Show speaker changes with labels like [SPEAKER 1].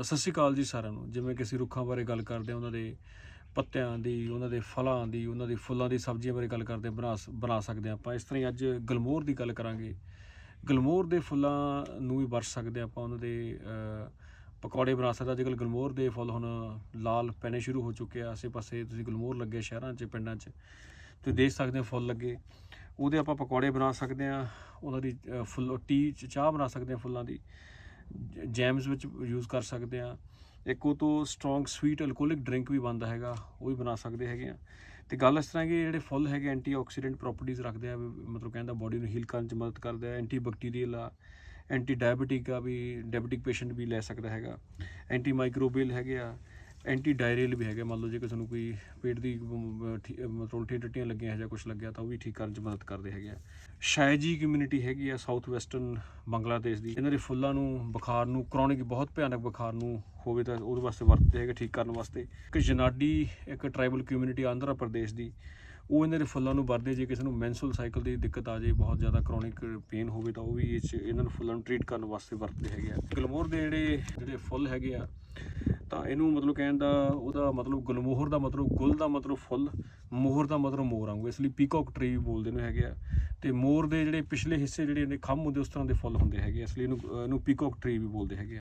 [SPEAKER 1] ਸਤਿ ਸ਼੍ਰੀ ਅਕਾਲ ਜੀ ਸਾਰਿਆਂ ਨੂੰ। ਜਿਵੇਂ ਕਿ ਅਸੀਂ ਰੁੱਖਾਂ ਬਾਰੇ ਗੱਲ ਕਰਦੇ ਹਾਂ, ਉਹਨਾਂ ਦੇ ਪੱਤਿਆਂ ਦੀ, ਉਹਨਾਂ ਦੇ ਫਲਾਂ ਦੀ, ਉਹਨਾਂ ਦੇ ਫੁੱਲਾਂ ਦੀ ਸਬਜ਼ੀਆਂ ਬਾਰੇ ਗੱਲ ਕਰਦੇ ਹਾਂ, ਬਣਾ ਸ- ਬਣਾ ਸਕਦੇ ਹਾਂ ਆਪਾਂ। ਇਸ ਤਰ੍ਹਾਂ ਹੀ ਅੱਜ ਗਲਮੋਰ ਦੀ ਗੱਲ ਕਰਾਂਗੇ। ਗਲਮੋਰ ਦੇ ਫੁੱਲਾਂ ਨੂੰ ਵੀ ਵਰਤ ਸਕਦੇ ਹਾਂ ਆਪਾਂ, ਉਹਨਾਂ ਦੇ ਪਕੌੜੇ ਬਣਾ ਸਕਦੇ ਹਾਂ। ਅੱਜ ਕੱਲ੍ਹ ਗਲਮੋਰ ਦੇ ਫੁੱਲ ਹੁਣ ਲਾਲ ਪੈਣੇ ਸ਼ੁਰੂ ਹੋ ਚੁੱਕੇ ਆ। ਆਸੇ-ਪਾਸੇ ਤੁਸੀਂ ਗਲਮੋਰ ਲੱਗੇ ਸ਼ਹਿਰਾਂ 'ਚ, ਪਿੰਡਾਂ 'ਚ, ਤੁਸੀਂ ਦੇਖ ਸਕਦੇ ਹੋ ਫੁੱਲ ਲੱਗੇ। ਉਹਦੇ ਆਪਾਂ ਪਕੌੜੇ ਬਣਾ ਸਕਦੇ ਹਾਂ। ਉਹਨਾਂ ਦੀ ਫੁੱਲ, ਟੀ ਚ- ਚਾਹ ਬਣਾ ਸਕਦੇ ਹਾਂ ਫੁੱਲਾਂ ਦੀ। ਜੈਮਸ ਵਿੱਚ ਯੂਜ਼ ਕਰ ਸਕਦੇ ਆ ਇੱਕ ਉਹ ਤੋਂ ਸਟਰੋਂਗ ਸਵੀਟ ਅਲਕੋਹਲਿਕ ਡਰਿੰਕ ਵੀ ਬਣਦਾ ਹੈਗਾ, ਉਹ ਵੀ ਬਣਾ ਸਕਦੇ ਹੈਗੇ ਆ ਤੇ ਗੱਲ ਇਸ ਤਰ੍ਹਾਂ ਕਿ ਜਿਹੜੇ ਫੁੱਲ ਹੈਗੇ ਐਂਟੀਆਕਸੀਡੈਂਟ ਪ੍ਰੋਪਰਟੀਜ਼ ਰੱਖਦੇ ਆ, ਵੀ ਮਤਲਬ ਕਹਿੰਦਾ ਬਾਡੀ ਨੂੰ ਹੀਲ ਕਰਨ 'ਚ ਮਦਦ ਕਰਦੇ ਆ ਐਂਟੀ ਬੈਕਟੀਰੀਅਲ ਆ ਐਂਟੀ ਡਾਇਬੀਟਿਕ ਆ ਵੀ ਡਾਇਬੀਟਿਕ ਪੇਸ਼ੈਂਟ ਵੀ ਲੈ ਸਕਦਾ ਹੈਗਾ। ਐਂਟੀ ਮਾਈਕਰੋਬੀਅਲ ਹੈਗੇ ਆ ਐਂਟੀ ਡਾਇਰੀਅਲ ਵੀ ਹੈਗੇ ਮੰਨ ਲਓ ਜੇ ਕਿਸੇ ਨੂੰ ਕੋਈ ਪੇਟ ਦੀ ਅਮ, ਠੀ- ਅਮ, ਮਤਲਬ ਉਲਟੀਆਂ ਟੱਟੀਆਂ ਲੱਗੀਆਂ ਹੈ ਜਾਂ ਕੁਝ ਲੱਗਿਆ ਤਾਂ ਉਹ ਵੀ ਠੀਕ ਕਰਨ 'ਚ ਮਦਦ ਕਰਦੇ ਹੈਗੇ ਆ। ਸ਼ਾਇਜੀ ਕਮਿਊਨਿਟੀ ਹੈਗੀ ਆ ਸਾਊਥ ਵੈਸਟਰਨ ਬੰਗਲਾਦੇਸ਼ ਦੀ। ਇਹਨਾਂ ਦੇ ਫੁੱਲਾਂ ਨੂੰ ਬੁਖਾਰ ਨੂੰ ਕ੍ਰੋਨਿਕ ਬਹੁਤ ਭਿਆਨਕ ਬੁਖਾਰ ਨੂੰ ਹੋਵੇ ਤਾਂ ਉਹਦੇ ਵਾਸਤੇ ਵਰਤਦੇ ਹੈਗੇ ਠੀਕ ਕਰਨ ਵਾਸਤੇ। ਇੱਕ ਜਨਾਡੀ ਇੱਕ ਟ੍ਰਾਈਬਲ ਕਮਿਊਨਿਟੀ ਆਂਧਰਾ ਪ੍ਰਦੇਸ਼ ਦੀ ਉਹ ਇਹਨਾਂ ਦੇ ਫੁੱਲਾਂ ਨੂੰ ਵਰਤਦੇ ਜੇ ਕਿਸੇ ਨੂੰ ਮੈਂਸੂਲ ਸਾਈਕਲ ਦੀ ਦਿੱਕਤ ਆ ਜੇ ਬਹੁਤ ਜ਼ਿਆਦਾ ਕ੍ਰੋਨਿਕ ਪੇਨ ਹੋਵੇ ਤਾਂ ਉਹ ਵੀ ਇਹ 'ਚ ਇਹਨਾਂ ਨੂੰ ਫੁੱਲਾਂ ਨੂੰ ਟ੍ਰੀਟ ਕਰਨ ਵਾਸਤੇ ਵਰਤਦੇ ਹੈਗੇ ਆ। ਗਲਮੋਰ ਦੇ ਜਿਹੜੇ ਜਿਹੜੇ ਫੁੱਲ ਹੈਗੇ ਆ ਤਾਂ ਇਹਨੂੰ ਮਤਲਬ ਕਹਿਣ ਦਾ ਉਹਦਾ ਮਤਲਬ ਗੁਲਮੋਹਰ ਦਾ ਮਤਲਬ ਗੁਲ ਦਾ ਮਤਲਬ ਫੁੱਲ, ਮੋਹਰ ਦਾ ਮਤਲਬ ਮੋਰ ਵਾਂਗੂ ਇਸ ਲਈ ਪੀਕੌਕ ਟਰੀ ਵੀ ਬੋਲਦੇ ਨੇ ਹੈਗੇ ਆ। ਤੇ ਮੋਰ ਦੇ ਜਿਹੜੇ ਪਿਛਲੇ ਹਿੱਸੇ ਜਿਹੜੇ ਇਹਦੇ ਖੰਭ ਹੁੰਦੇ, ਉਸ ਤਰ੍ਹਾਂ ਦੇ ਫੁੱਲ ਹੁੰਦੇ ਹੈਗੇ ਇਸ ਲਈ ਇਹਨੂੰ ਇਹਨੂੰ ਪੀਕੌਕ ਟਰੀ ਵੀ ਬੋਲਦੇ ਹੈਗੇ ਆ।